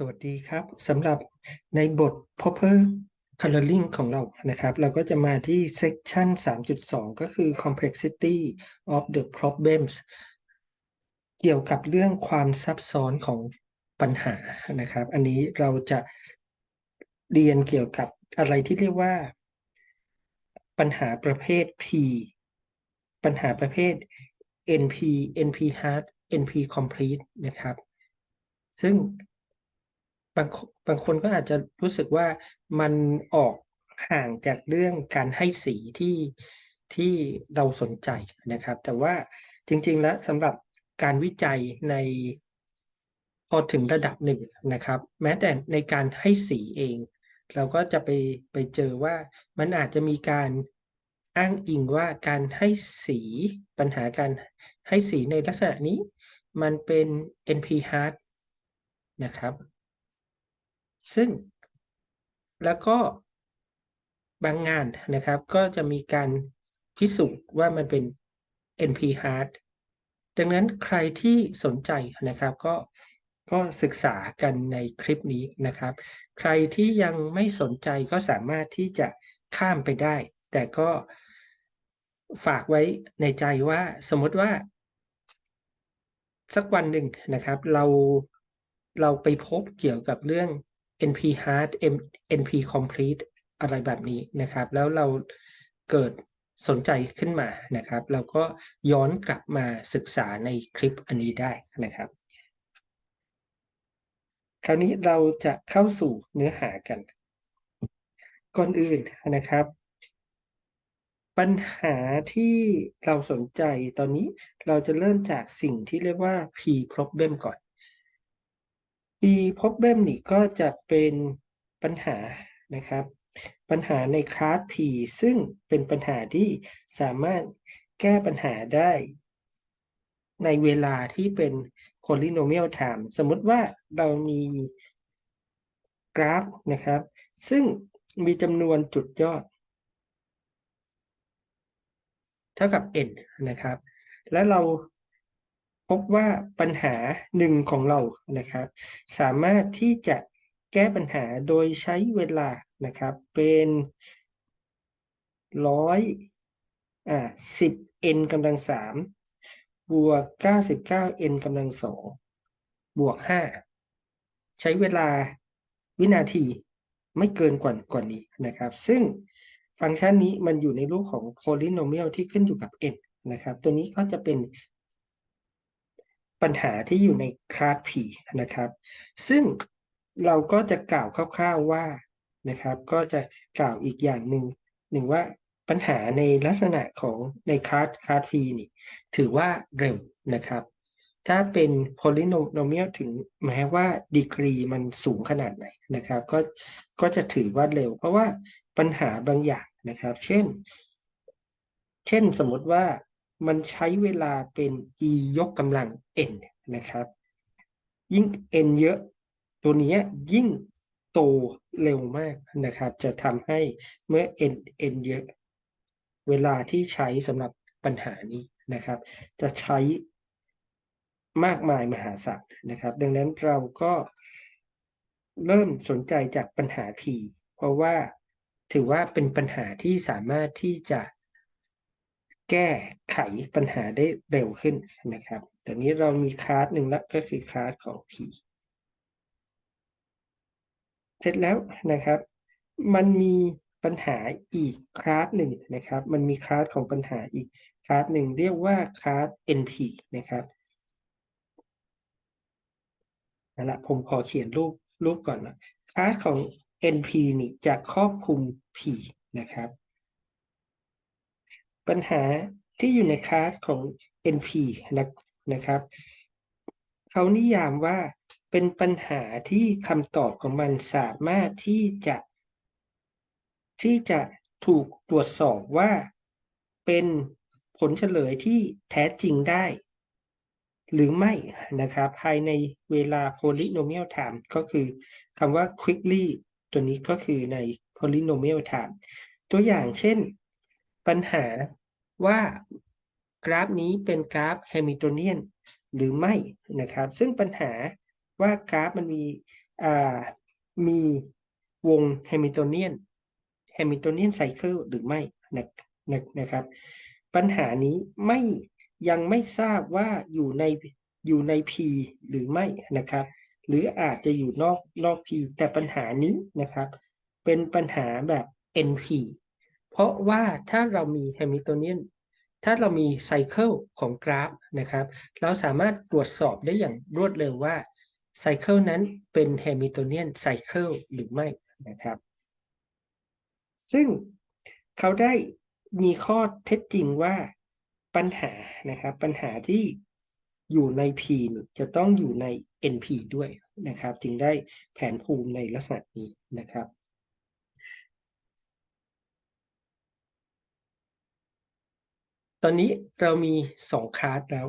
สวัสดีครับสำหรับในบท proper coloring ของเรานะครับ เราก็จะมาที่ section 3.2 ก็คือ complexity of the problems เกี่ยวกับเรื่องความซับซ้อนของปัญหานะครับ อันนี้เราจะเรียนเกี่ยวกับอะไรที่เรียกว่า ปัญหาประเภท P ปัญหาประเภท NP NP hard NP complete นะครับ ซึ่ง บางบางคนก็อาจจะรู้สึกว่ามันออกห่างจากเรื่องการให้สีที่ที่เราสนใจนะครับ แต่ว่าจริง ๆ แล้วสำหรับการวิจัยในพอถึงระดับหนึ่งนะครับ แม้แต่ในการให้สีเอง เราก็จะไปไปเจอว่ามันอาจจะมีการอ้างอิงว่าการให้สีปัญหาการให้สีในลักษณะนี้ มันเป็น NP hard นะครับ ซึ่ง แล้วก็บางงานนะครับ ก็จะมีการพิสูจน์ว่ามันเป็น NP hard ดังนั้นใครที่สนใจนะครับก็ก็ศึกษากันในคลิปนี้นะครับ ใครที่ยังไม่สนใจก็สามารถที่จะข้ามไปได้ แต่ก็ฝากไว้ในใจว่าสมมติว่า สักวันหนึ่งนะครับ เราเราไปพบเกี่ยวกับเรื่อง NP hard NP complete อะไรแบบนี้นะครับ แล้วเราเกิดสนใจขึ้นมานะครับ เราก็ย้อนกลับมาศึกษาในคลิปอันนี้ได้นะครับ คราวนี้เราจะเข้าสู่เนื้อหากัน ก่อนอื่นนะครับ ปัญหาที่เราสนใจตอนนี้เราจะเริ่มจากสิ่งที่เรียกว่า P problem ก่อน P problem นี่ก็จะเป็นปัญหานะครับ ปัญหาในคลาส P ซึ่งเป็นปัญหาที่สามารถแก้ปัญหาได้ ในเวลาที่เป็น polynomial time สมมติว่าเรามีกราฟนะครับ ซึ่งมีจำนวนจุดยอด เท่ากับ n นะครับ และเรา พบว่าปัญหาหนึ่งของเรานะครับ สามารถที่จะแก้ปัญหาโดยใช้เวลานะครับ เป็นร้อยอ่าสิบ n กำลังสามบวกเก้าสิบเก้า n กำลังสองบวกห้าใช้เวลาวินาทีไม่เกินกว่ากว่านี้นะครับ ซึ่งฟังก์ชันนี้มันอยู่ในรูปของ polynomial ที่ขึ้นอยู่กับ n นะครับ ตัวนี้ก็จะเป็น ปัญหาที่อยู่ในคลาส P นะครับ ซึ่งเราก็จะกล่าวคร่าวๆว่านะครับ ก็จะกล่าวอีกอย่างหนึ่งหนึ่งว่าปัญหาในลักษณะของในคลาสคลาส P นี่ ถือว่าเร็วนะครับ ถ้าเป็น polynomial ถึงแม้ว่าดีกรีมันสูงขนาดไหนนะครับ ก็ก็จะถือว่าเร็ว เพราะว่าปัญหาบางอย่างนะครับ เช่น เช่นสมมติว่า มันใช้เวลาเป็น e ยกกำลัง n นะครับ ยิ่ง n เยอะตัวนี้ยิ่งโตเร็วมากนะครับ จะทำให้เมื่อ n n เยอะ เวลาที่ใช้สำหรับปัญหานี้นะครับ จะใช้มากมายมหาศาลนะครับ ดังนั้นเราก็เริ่มสนใจจากปัญหา P เพราะว่าถือว่าเป็นปัญหาที่สามารถที่จะ แก้ไขปัญหาได้เร็วขึ้นนะครับแตอนนี้เรามีคลาสหนึ่งล้วก็คือคลาสของ P เสร็จแล้วนะครับ มันมีปัญหาอีกคลาสหนึ่งนะครับ มันมีคลาสของปัญหาอีกคลาสหนึ่งเรียกว่าคลาส NP นะครับนั่นแหละผมขอเขียนรูปรูปก่อนนะคลาสของ NP นี่จะครอบคลุม P นะครับ ปัญหาที่อยู่ในคลาสของ NP นะนะครับ เขานิยามว่าเป็นปัญหาที่คำตอบของมันสามารถที่จะ ที่จะถูกตรวจสอบว่าเป็นผลเฉลยที่แท้จริงได้ หรือไม่นะครับ ภายในเวลา polynomial time ก็คือคำว่า quickly ตัวนี้ก็คือใน polynomial time ตัวอย่างเช่น ปัญหา ว่ากราฟนี้เป็นกราฟแฮมิลตันเนียนหรือไม่นะครับ ซึ่งปัญหาว่ากราฟมันมีมีวงแฮมิ l ตเนียนแฮมิ l ตเนียนไซเคิลหรือไม่นะนะนะครับ ปัญหานี้ไม่ยังไม่ทราบว่าอยู่ในอยู่ใน P หรือไม่นะครับ หรืออาจจะอยู่นอกนอก P แต่ปัญหานี้นะครับ เป็นปัญหาแบบ NP ราะว่าถ้าเรามีแฮมิ l ตเนียนถ้าเรามีไซเคิลของกราฟนะครับ เราสามารถตรวจสอบได้อย่างรวดเร็วว่าไซเคิลนั้นเป็นแฮมิ l ตเนียนไซเคิลหรือไม่นะครับ ซึ่งเขาได้มีข้อเท็จจริงว่าปัญหานะครับ ปัญหาที่อยู่ใน P จะต้องอยู่ใน NP ด้วยนะครับ จึงได้แผนภูมิในลักษณะนี้นะครับ ตอนนี้เรามีสองคลาสแล้ว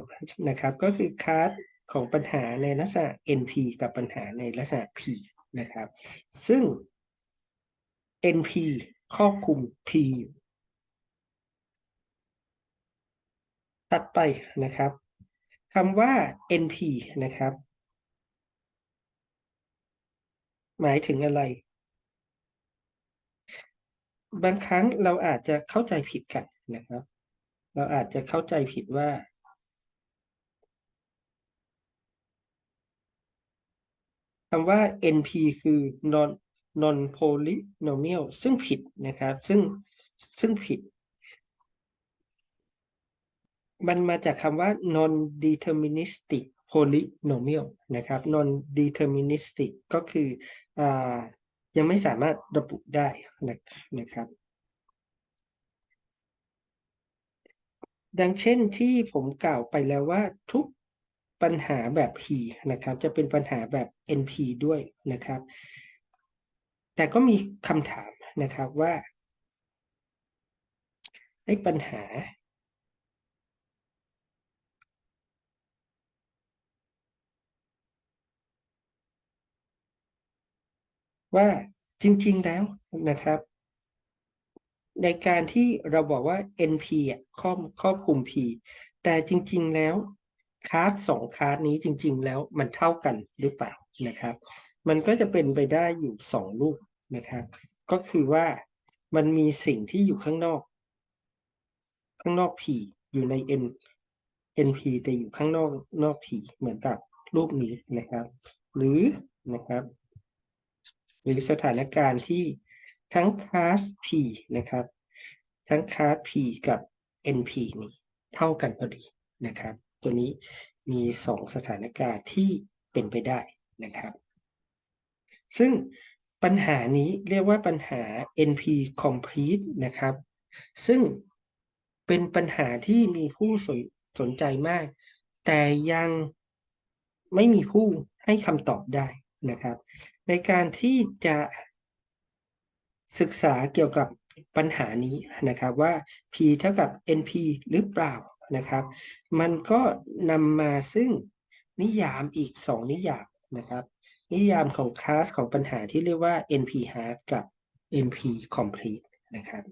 นะครับ ก็คือคลาสของปัญหาในลักษณะ NP กับปัญหาในลักษณะ P นะครับ ซึ่ง NP ครอบคลุม P ตัดไปนะครับคำว่า NP นะครับ หมายถึงอะไร บางครั้งเราอาจจะเข้าใจผิดกันนะครับ เราอาจจะเข้าใจผิดว่า คำว่า NP คือ non non polynomial ซึ่งผิดนะครับ ซึ่งซึ่งผิด มันมาจากคำว่า non deterministic polynomial นะครับ non deterministic ก็คืออยังไม่สามารถระบุได้นะครับ ดังเช่นที่ผมกล่าวไปแล้วว่าทุกปัญหาแบบ P นะครับ จะเป็นปัญหาแบบ NP ด้วยนะครับ แต่ก็มีคำถามนะครับว่าไอ้ปัญหา ว่าจริง ๆ แล้วนะครับ ในการที่เราบอกว่า NP อะครอบครอบคลุม P แต่จริง ๆแล้วคลาสสองคลาสนี้จริง ๆ แล้วมันเท่ากันหรือเปล่านะครับ มันก็จะเป็นไปได้อยู่สองรูปนะครับ ก็คือว่ามันมีสิ่งที่อยู่ข้างนอก ข้างนอก P อยู่ใน N NP แต่อยู่ข้างนอกนอก P เหมือนกับรูปนี้นะครับ หรือนะครับหรือสถานการณ์ที่ ทั้งคลาส P นะครับ ทั้งคลาส P กับ NP นี่เท่ากันพอดีนะครับ ตัวนี้มีสองสถานการณ์ที่เป็นไปได้นะครับ ซึ่งปัญหานี้เรียกว่าปัญหา NP complete นะครับ ซึ่งเป็นปัญหาที่มีผู้สนใจมาก แต่ยังไม่มีผู้ให้คำตอบได้นะครับ ในการที่จะ ศึกษาเกี่ยวกับปัญหานี้นะครับว่า P เท่ากับ NP หรือเปล่านะครับ มันก็นำมาซึ่งนิยามอีก 2 นิยามนะครับ นิยามของคลาสของปัญหาที่เรียกว่า NP hard กับ NP complete นะครับ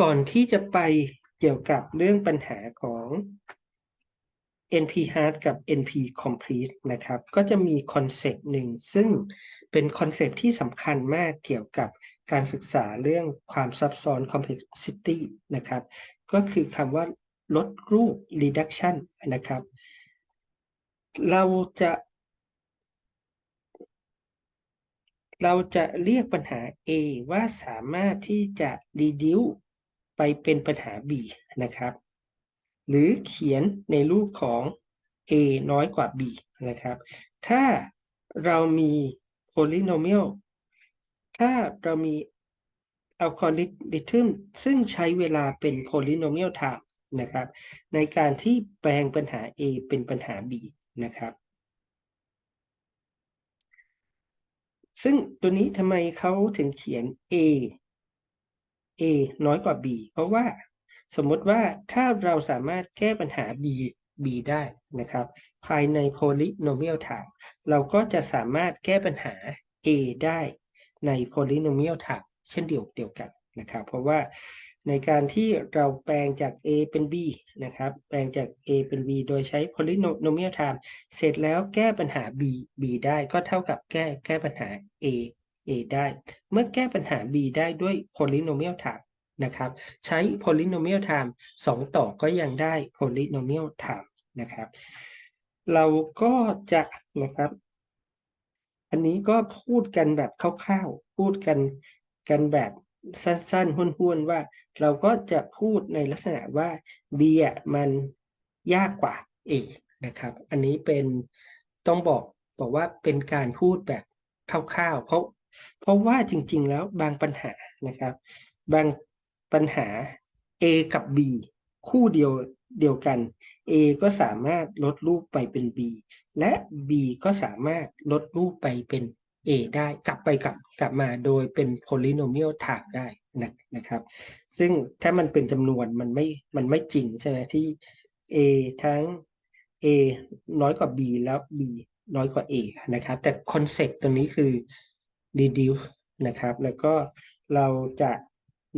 ก่อนที่จะไปเกี่ยวกับเรื่องปัญหาของ NP hard กับ NP complete นะครับ ก็จะมีคอนเซปต์หนึ่ง ซึ่งเป็นคอนเซปต์ที่สำคัญมากเกี่ยวกับการศึกษาเรื่องความซับซ้อน complexity นะครับ ก็คือคำว่าลดรูป reduction นะครับ เราจะ เราจะเรียกปัญหา A ว่าสามารถที่จะ reduce ไปเป็นปัญหา B นะครับ หรือเขียนในรูปของ a น้อยกว่า b นะครับ ถ้าเรามี polynomial ถ้าเรามีอัลกอริทึมซึ่งใช้เวลาเป็น polynomial time นะครับ ในการที่แปลงปัญหา a เป็นปัญหา b นะครับ ซึ่งตัวนี้ทำไมเขาถึงเขียน a a น้อยกว่า b เพราะว่า สมมติว่าถ้าเราสามารถแก้ปัญหา b b ได้นะครับ ภายใน polynomial time เราก็จะสามารถแก้ปัญหา a ได้ใน polynomial time เช่นเดียวเดียวกันนะครับ เพราะว่าในการที่เราแปลงจาก a เป็น b นะครับ แปลงจาก a เป็น b โดยใช้ polynomial time เสร็จแล้วแก้ปัญหา b b ได้ก็เท่ากับแก้แก้ปัญหา a a ได้ เมื่อแก้ปัญหา b ได้ด้วย polynomial time นะครับ ใช้ polynomial time 2 ต่อก็ยังได้ polynomial time นะครับ เราก็จะนะครับ อันนี้ก็พูดกันแบบคร่าวๆ พูดกันกันแบบสั้นๆห้วนๆว่า เราก็จะพูดในลักษณะว่า B อะมันยากกว่า A นะครับ อันนี้เป็นต้องบอกบอกว่าเป็นการพูดแบบคร่าวๆเพราะเพราะว่าจริงๆแล้วบางปัญหานะครับ บาง ปัญหา A กับ B คู่เดียวเดียวกัน A ก็สามารถลดรูปไปเป็น B และ B ก็สามารถลดรูปไปเป็น A ได้กลับไปกลับกลับมาโดยเป็น polynomial time ได้นะนะครับ ซึ่งถ้ามันเป็นจำนวนมันไม่มันไม่จริงใช่ไหมที่ A ทั้ง A น้อยกว่า B แล้ว B น้อยกว่า A นะครับ แต่คอนเซปต์ตรงนี้คือ reduce นะครับ แล้วก็เราจะ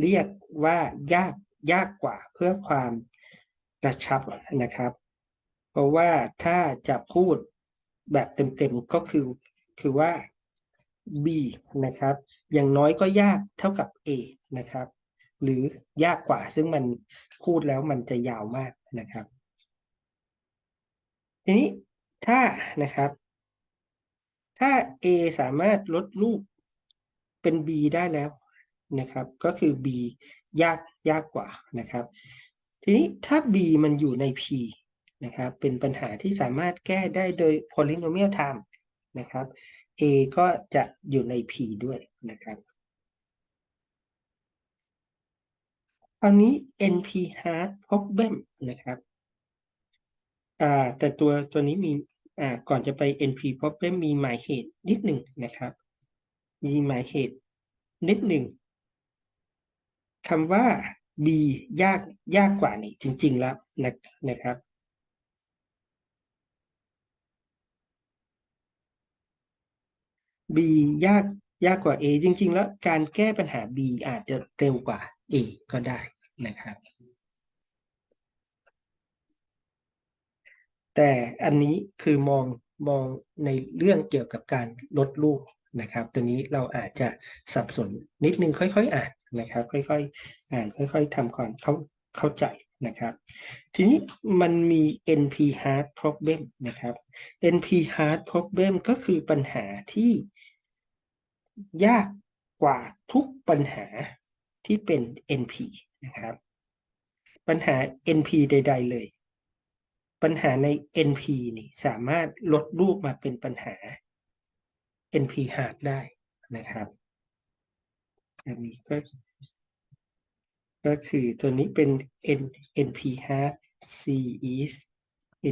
เรียกว่ายากยากกว่าเพื่อความกระชับนะครับ เพราะว่าถ้าจะพูดแบบเต็มๆก็คือคือว่า B นะครับ อย่างน้อยก็ยากเท่ากับ A นะครับ หรือยากกว่าซึ่งมันพูดแล้วมันจะยาวมากนะครับ ทีนี้ถ้านะครับ ถ้า A สามารถลดรูปเป็น B ได้แล้ว นะครับ ก็คือ B ยากยากกว่านะครับ ทีนี้ถ้า B มันอยู่ใน P นะครับ เป็นปัญหาที่สามารถแก้ได้โดย polynomial time นะครับ A ก็จะอยู่ใน P ด้วยนะครับอันนี้ NP hard problem นะครับอ่าแต่ตัวตัวนี้มีอ่าก่อนจะไป NP problem มีหมายเหตุนิดหนึ่งนะครับ มีหมายเหตุนิดหนึ่ง คำว่า B ยากยากกว่านี่จริง ๆ แล้วนะนะครับ B ยากยากกว่า A จริง ๆ แล้วการแก้ปัญหา B อาจจะเร็วกว่า A ก็ได้นะครับ แต่อันนี้คือมองมองในเรื่องเกี่ยวกับการลดลูก นะครับ ตัวนี้เราอาจจะสับสนนิดนึงค่อยๆ อ่านนะครับ ค่อยๆ อ่านค่อย ๆทำความเข้าเข้าใจนะครับ ทีนี้มันมี NP hard problem นะครับ NP hard problem ก็คือปัญหาที่ยากกว่าทุกปัญหาที่เป็น NP นะครับ ปัญหา NP ใด ๆ เลย ปัญหาใน NP นี่สามารถลดรูปมาเป็นปัญหา NP hard ได้นะครับ อันนี้ก็ ก็คือตัวนี้เป็น N NP hard C is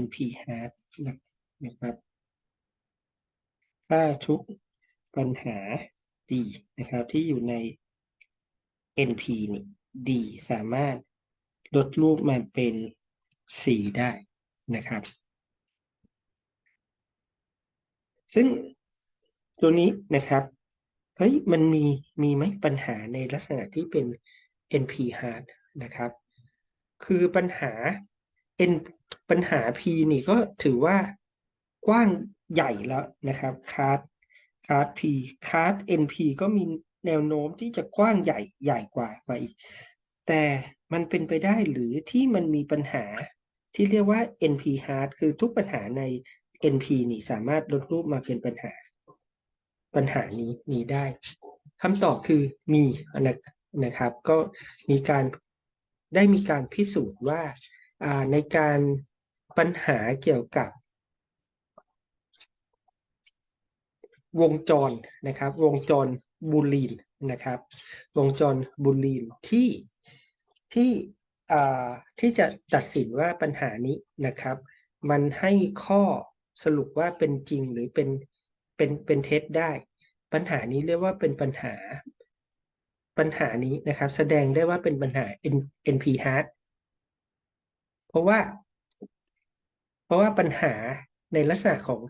NP hard นะครับ ถ้าทุกปัญหา D นะครับ ที่อยู่ใน NP นี่ D สามารถลดรูปมาเป็น C ได้นะครับ ซึ่ง ตัวนี้นะครับ เฮ้ย มันมี มีไหมปัญหาในลักษณะที่เป็น NP hard นะครับ คือปัญหา N ปัญหา P นี่ก็ถือว่ากว้างใหญ่แล้วนะครับคาร์ดคาร์ด P คาร์ด NP ก็มีแนวโน้มที่จะกว้างใหญ่ใหญ่กว่ากว่าอีก แต่มันเป็นไปได้หรือที่มันมีปัญหาที่เรียกว่า NP hard คือทุกปัญหาใน NP นี่สามารถลดรูปมาเป็นปัญหา ปัญหานี้นี้ได้คำตอบคือมีนะครับ ก็มีการได้มีการพิสูจน์ว่าในการปัญหาเกี่ยวกับวงจรนะครับ วงจรบูลีนนะครับ วงจรบูลีนที่ที่ที่จะตัดสินว่าปัญหานี้นะครับ มันให้ข้อสรุปว่าเป็นจริงหรือเป็น เป็นเป็นเท็จได้ ปัญหานี้เรียกว่าเป็นปัญหา ปัญหานี้นะครับ แสดงได้ว่าเป็นปัญหา NP hard เพราะว่า เพราะว่าปัญหาในลักษณะของ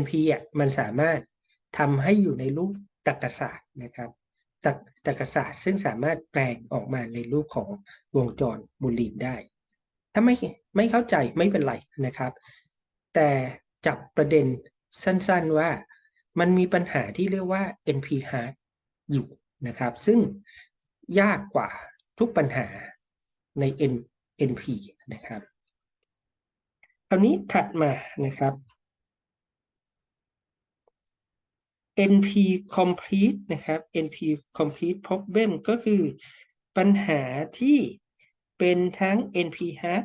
NP อะมันสามารถทำให้อยู่ในรูปตรรกศาสตร์นะครับตรรตรรกศาสตร์ซึ่งสามารถแปลงออกมาในรูปของวงจรบูลีนได้ ถ้าไม่ไม่เข้าใจไม่เป็นไรนะครับ แต่จับประเด็นสั้นๆว่า มันมีปัญหาที่เรียกว่า NP hard อยู่นะครับ ซึ่งยากกว่าทุกปัญหาใน N NP นะครับคราวนี้ถัดมานะครับ NP complete นะครับ NP complete problem ก็คือปัญหาที่เป็นทั้ง NP hard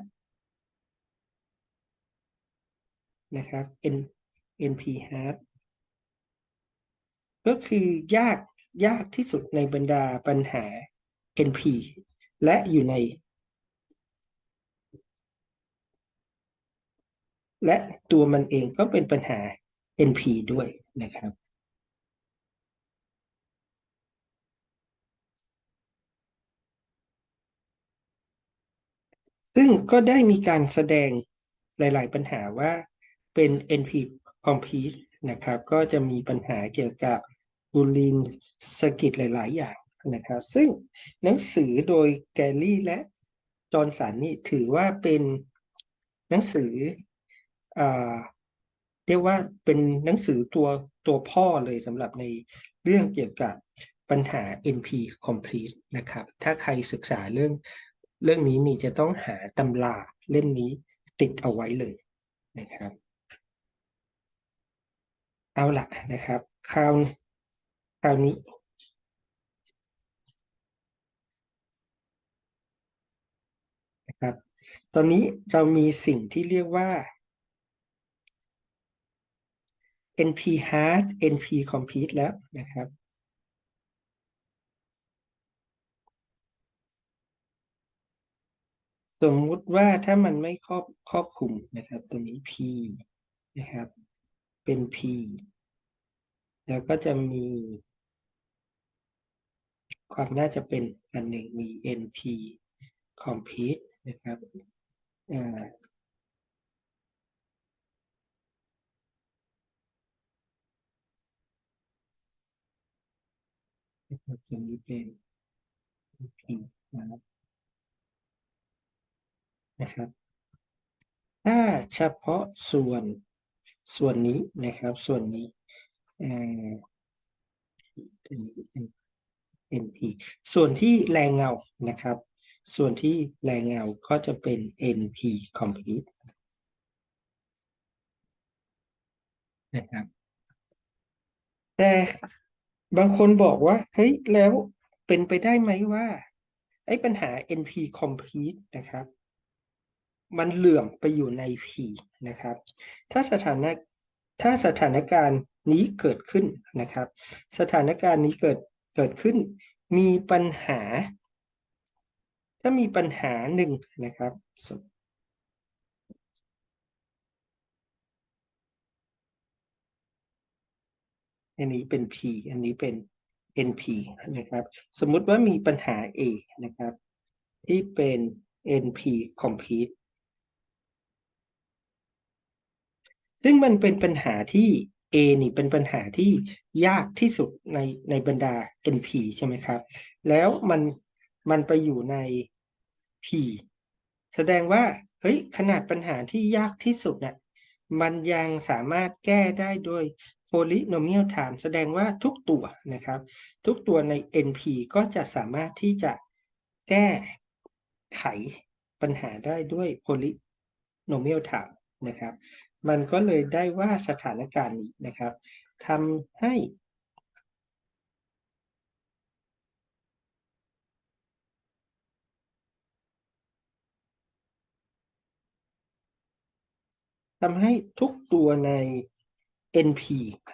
นะครับ N NP hard ก็คือยากยากที่สุดในบรรดาปัญหา NP และอยู่ใน และตัวมันเองก็เป็นปัญหา NP ด้วยนะครับซึ่งก็ได้มีการแสดงหลาย ๆ ปัญหาว่าเป็น NP complete นะครับ ก็จะมีปัญหาเกี่ยวกับ บูลินสกิตหลาย ๆ อย่างนะครับ ซึ่งหนังสือโดยแกลลี่และจอร์นสันนี่ถือว่าเป็นหนังสืออเรียกว่าเป็นหนังสือตัวตัวพ่อเลยสำหรับในเรื่องเกี่ยวกับปัญหา NP complete นะครับ ถ้าใครศึกษาเรื่องเรื่องนี้นี่จะต้องหาตำราเล่มนี้ติดเอาไว้เลยนะครับ เอาละนะครับ คราว คราวนี้ นะครับ ตอนนี้เรามีสิ่งที่เรียกว่า NP hard NP complete แล้วนะครับ สมมุติว่าถ้ามันไม่ครอบครอบคลุมนะครับ ตัวนี้ P นะครับ เป็น P แล้วก็จะมี ความน่าจะเป็นอันหนึ่งมี NP complete นะครับอ่าตัวนี้เป็น NP นะครับนะครับถ้าเฉพาะส่วนส่วนนี้นะครับ ส่วนนี้อ่า NP NP ส่วนที่แรงเงานะครับ ส่วนที่แรงเงาก็จะเป็น NP complete นะครับแต่บางคนบอกว่า เฮ้ย แล้วเป็นไปได้ไหมว่า ไอ้ปัญหา NP complete นะครับ มันเหลื่อมไปอยู่ใน P นะครับ ถ้าสถานะถ้าสถานการณ์นี้เกิดขึ้นนะครับ สถานการณ์นี้เกิด เกิดขึ้น มีปัญหา ถ้ามีปัญหาหนึ่งนะครับอันนี้เป็น P อันนี้เป็น NP นะครับ สมมุติว่ามีปัญหา A นะครับ ที่เป็น NP complete ซึ่งมันเป็นปัญหาที่ A นี่เป็นปัญหาที่ยากที่สุดในในบรรดา NP ใช่ไหมครับ แล้วมันมันไปอยู่ใน P แสดงว่าเฮ้ยขนาดปัญหาที่ยากที่สุดเนี่ยมันยังสามารถแก้ได้โดย polynomial time แสดงว่าทุกตัวนะครับ ทุกตัวใน NP ก็จะสามารถที่จะแก้ไขปัญหาได้ด้วย polynomial time นะครับ มันก็เลยได้ว่าสถานการณ์นี้นะครับทำให้ทำให้ทุกตัวใน NP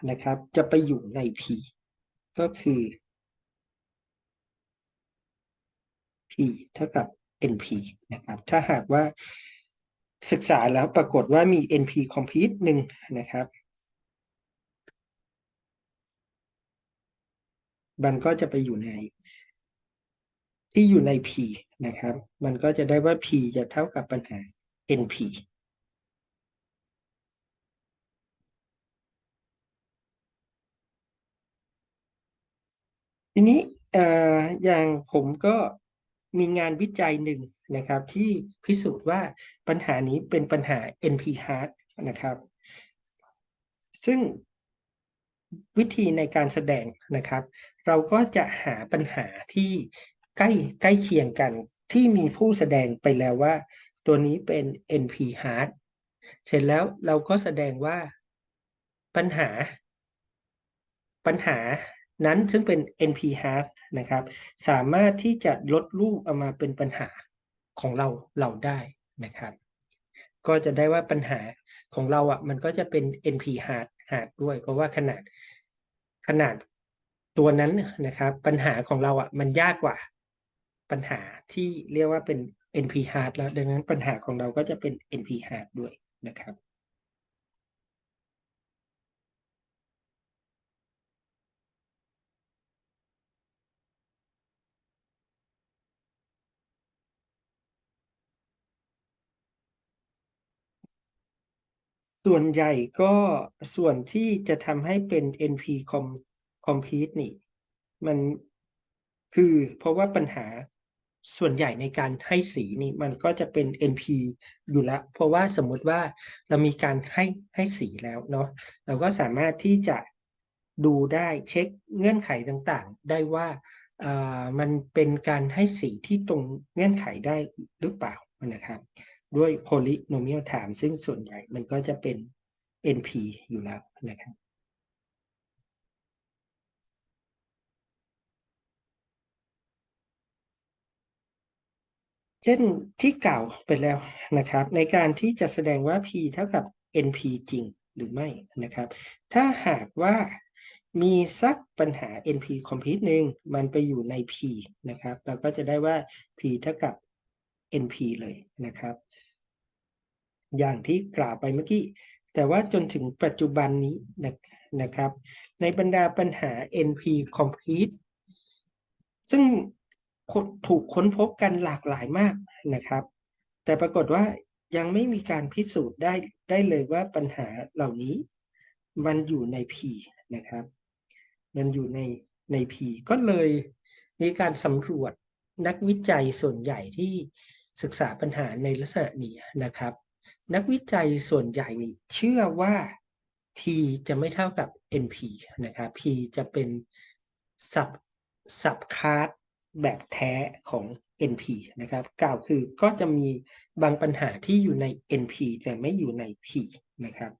นะครับ จะไปอยู่ใน P ก็คือ P เท่ากับ NP นะครับ ถ้าหากว่า ศึกษาแล้วปรากฏว่ามี NP complete หนึ่งนะครับมันก็จะไปอยู่ใน ที่อยู่ใน P นะครับ มันก็จะได้ว่า P จะเท่ากับปัญหา NP ทีนี้เอ่ออย่างผมก็ มีงานวิจัยหนึ่งนะครับ ที่พิสูจน์ว่าปัญหานี้เป็นปัญหา NP hard นะครับ ซึ่งวิธีในการแสดงนะครับ เราก็จะหาปัญหาที่ใกล้ใกล้เคียงกันที่มีผู้แสดงไปแล้วว่า ตัวนี้เป็น NP hard เสร็จแล้วเราก็แสดงว่าปัญหาปัญหา นั้นซึ่งเป็น NP hard นะครับ สามารถที่จะลดรูปเอามาเป็นปัญหาของเราเราได้นะครับ ก็จะได้ว่าปัญหาของเราอะมันก็จะเป็น NP hard hard ด้วย เพราะว่าขนาดขนาดตัวนั้นนะครับ ปัญหาของเราอะมันยากกว่าปัญหาที่เรียกว่าเป็น NP hard แล้วดังนั้นปัญหาของเราก็จะเป็น NP hard ด้วยนะครับ ส่วนใหญ่ก็ส่วนที่จะทำให้เป็น NP com complete นี่ มันคือเพราะว่าปัญหาส่วนใหญ่ในการให้สีนี่มันก็จะเป็น NP อยู่แล้วเพราะว่าสมมติว่าเรามีการให้ให้สีแล้วเนาะเราก็สามารถที่จะดูได้เช็คเงื่อนไขต่างๆ ได้ว่าอ่ามันเป็นการให้สีที่ตรงเงื่อนไขได้หรือเปล่านะครับ ด้วย polynomial time ซึ่งส่วนใหญ่มันก็จะเป็น NP อยู่แล้วนะครับเช่นที่กล่าวไปแล้วนะครับ ในการที่จะแสดงว่า P เท่ากับ NP จริงหรือไม่นะครับ ถ้าหากว่ามีสักปัญหา NP complete หนึ่งมันไปอยู่ใน P นะครับ เราก็จะได้ว่า P เท่ากับ NP เลยนะครับ อย่างที่กล่าวไปเมื่อกี้ แต่ว่าจนถึงปัจจุบันนี้นะครับ ในบรรดาปัญหา NP complete ซึ่งถูกค้นพบกันหลากหลายมากนะครับ แต่ปรากฏว่ายังไม่มีการพิสูจน์ได้ได้เลยว่าปัญหาเหล่านี้ มันอยู่ใน P นะครับ มันอยู่ในใน P ก็เลยมีการสำรวจนักวิจัยส่วนใหญ่ที่ ศึกษาปัญหาในลักษณะนี้นะครับ นักวิจัยส่วนใหญ่เชื่อว่า P จะไม่เท่ากับ NP นะครับ P จะเป็นสับสับคาร์ดแบบแท้ของ NP นะครับ กล่าวคือก็จะมีบางปัญหาที่อยู่ใน NP แต่ไม่อยู่ใน P นะครับ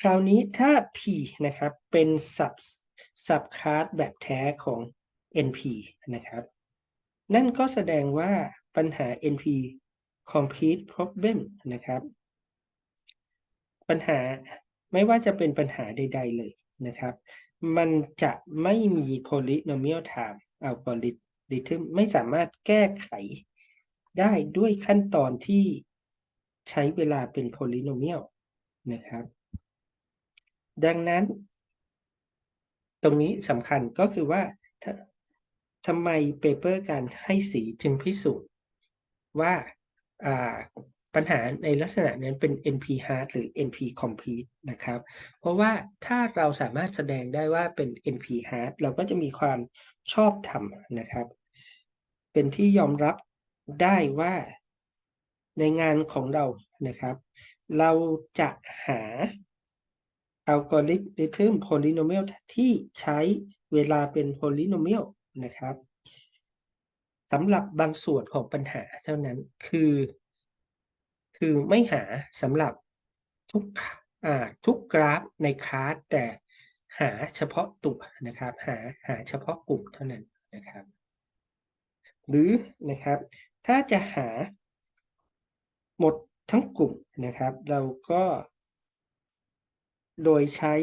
คราวนี้ถ้า P นะครับเป็น sub sub class แบบแท้ของ NP นะครับ นั่นก็แสดงว่าปัญหา NP complete problem นะครับ ปัญหาไม่ว่าจะเป็นปัญหาใด ๆ เลยนะครับ มันจะไม่มี polynomial time algorithm ไม่สามารถแก้ไขได้ด้วยขั้นตอนที่ใช้เวลาเป็น polynomial นะครับ ดังนั้น ตรงนี้สำคัญก็คือว่า ทำไมเปเปอร์การให้สีจึงพิสูจน์ว่าปัญหาในลักษณะนั้นเป็น NP hard หรือ NP complete นะครับ เพราะว่าถ้าเราสามารถแสดงได้ว่าเป็น NP hard เราก็จะมีความชอบธรรมนะครับ เป็นที่ยอมรับได้ว่าในงานของเรานะครับ เราจะหาอัลกอริทึม polynomial ที่ใช้เวลาเป็น polynomial นะครับสำหรับบางส่วนของปัญหาเท่านั้นคือ คือไม่หาสำหรับทุกทุกกราฟในคลาสแต่หาเฉพาะตัวนะครับหาหาเฉพาะกลุ่มเท่านั้นนะครับ หรือนะครับถ้าจะหาหมดทั้งกลุ่มนะครับ เราก็โดยใช้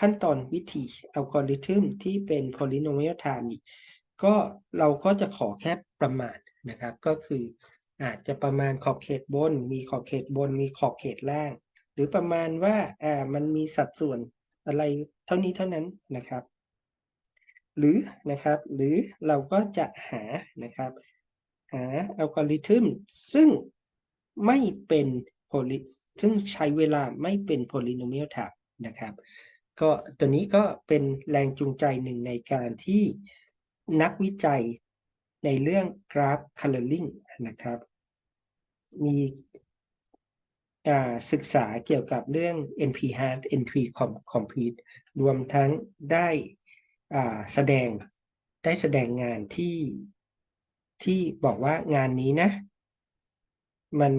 ขั้นตอนวิธีอัลกอริทึมที่เป็น polynomial time ก็เราก็จะขอแค่ประมาณนะครับ ก็คืออาจจะประมาณขอบเขตบน มีขอบเขตบน มีขอบเขตล่าง หรือประมาณว่าอ่ามันมีสัดส่วนอะไรเท่านี้เท่านั้นนะครับ หรือนะครับ หรือเราก็จะหานะครับ หาอัลกอริทึมซึ่งไม่เป็นโพลิซึ่งใช้เวลาไม่เป็น polynomial time นะครับ ก็ตัวนี้ก็เป็นแรงจูงใจหนึ่งในการที่นักวิจัยในเรื่องกราฟ coloring นะครับ มีศึกษาเกี่ยวกับเรื่อง NP hard NP-complete รวมทั้งได้แสดงได้แสดงงานที่ที่บอกว่างานนี้นะ มัน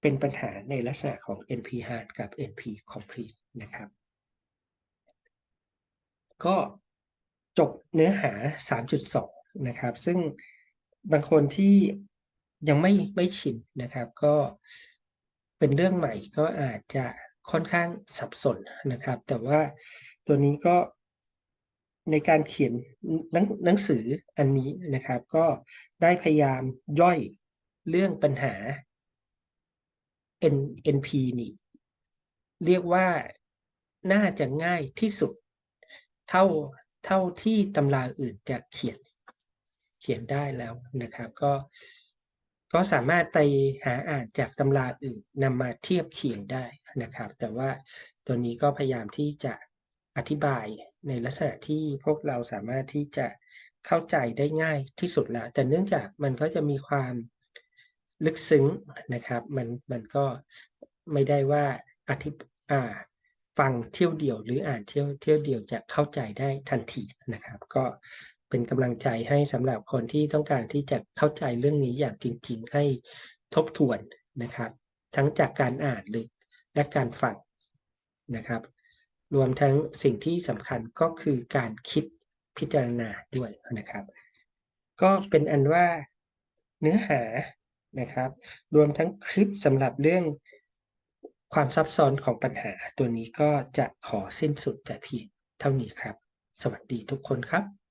เป็นปัญหาในลักษณะของ NP hard กับ NP complete นะครับ ก็จบเนื้อหา 3.2 นะครับ ซึ่งบางคนที่ยังไม่ไม่ชินนะครับ ก็เป็นเรื่องใหม่ก็อาจจะค่อนข้างสับสนนะครับ แต่ว่าตัวนี้ก็ในการเขียนหนงหนังสืออันนี้นะครับ ก็ได้พยายามย่อยเรื่องปัญหา N NP นี่ เรียกว่าน่าจะง่ายที่สุด เท่าเท่าที่ตำราอื่นจะเขียนเขียนได้แล้วนะครับ ก็ก็สามารถไปหาอ่านจากตำราอื่นนำมาเทียบเคียงได้นะครับ แต่ว่าตัวนี้ก็พยายามที่จะอธิบายในลักษณะที่พวกเราสามารถที่จะเข้าใจได้ง่ายที่สุดแล้ว แต่เนื่องจากมันก็จะมีความลึกซึ้งนะครับ มันมันก็ไม่ได้ว่าอธิอ่า ฟังเที่ยวเดียวหรืออ่านเที่ยวเที่ยวเดียวจะเข้าใจได้ทันทีนะครับ ก็เป็นกำลังใจให้สำหรับคนที่ต้องการที่จะเข้าใจเรื่องนี้อย่างจริง ๆ ให้ทบทวนนะครับ ทั้งจากการอ่านหรือและการฟังนะครับ รวมทั้งสิ่งที่สำคัญก็คือการคิดพิจารณาด้วยนะครับ ก็เป็นอันว่าเนื้อหานะครับ รวมทั้งคลิปสำหรับเรื่อง ความซับซ้อนของปัญหาตัวนี้ก็จะขอสิ้นสุดแต่เพียงเท่านี้ครับ สวัสดีทุกคนครับ